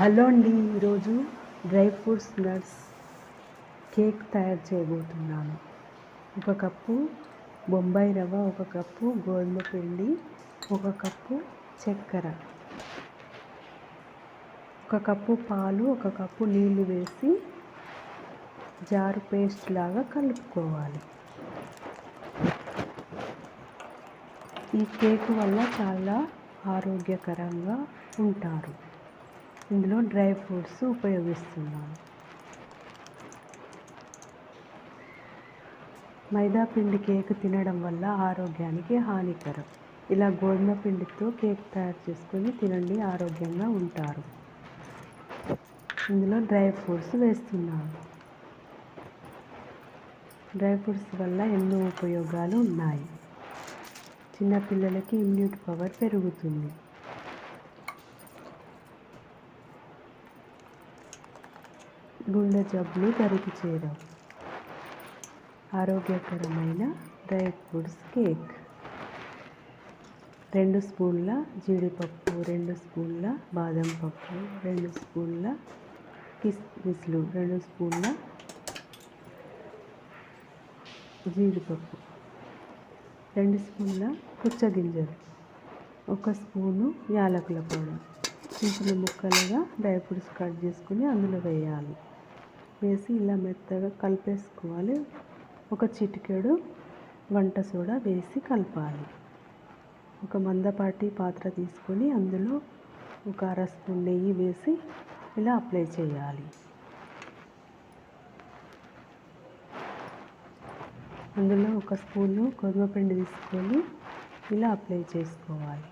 Hello అండి ఈరోజు dry fruits nuts cake తయారు చేయబోతున్నాను. ఒక కప్పు బొంబాయి రవ్వ ఒక కప్పు గోధుమ పిండి ఒక కప్పు చక్కెర ఒక కప్పు పాలు ఒక కప్పు నీళ్ళు వేసి జారు పేస్ట్ లాగా కలుపుకోవాలి. ఈ కేక్ వల్ల చాలా ఆరోగ్యకరంగా ఉంటారు. ఇందులో డ్రై ఫ్రూట్స్ ఉపయోగిస్తున్నాం. మైదా పిండి కేక్ తినడం వల్ల ఆరోగ్యానికి హానికరం. ఇలా గోధుమ పిండితో కేక్ తయారు చేసుకొని తినండి ఆరోగ్యంగా ఉంటారు. ఇందులో డ్రై ఫ్రూట్స్ వేస్తున్నాం. డ్రై ఫ్రూట్స్ వల్ల ఎన్నో ఉపయోగాలు ఉన్నాయి. చిన్నపిల్లలకి ఇమ్యూనిటీ పవర్ పెరుగుతుంది. గుండె జబ్బులు తరిగి చేయడం ఆరోగ్యకరమైన డ్రై ఫ్రూట్స్ కేక్. రెండు స్పూన్ల జీడిపప్పు రెండు స్పూన్ల బాదం పప్పు రెండు స్పూన్ల కిస్మిస్లు రెండు స్పూన్ల జీడిపప్పు రెండు స్పూన్ల పుచ్చగింజలు ఒక స్పూను యాలకుల పౌడర్ చిన్న చిన్న ముక్కలుగా డ్రై ఫ్రూట్స్ కట్ చేసుకుని అందులో వేయాలి. వేసి ఇలా మెత్తగా కలిపేసుకోవాలి. ఒక చిటికెడు వంట సోడా వేసి కలపాలి. ఒక మందపాటి పాత్ర తీసుకొని అందులో ఒక అర స్పూన్ నెయ్యి వేసి ఇలా అప్లై చేయాలి. అందులో ఒక స్పూను గోధుమ పిండి తీసుకొని ఇలా అప్లై చేసుకోవాలి.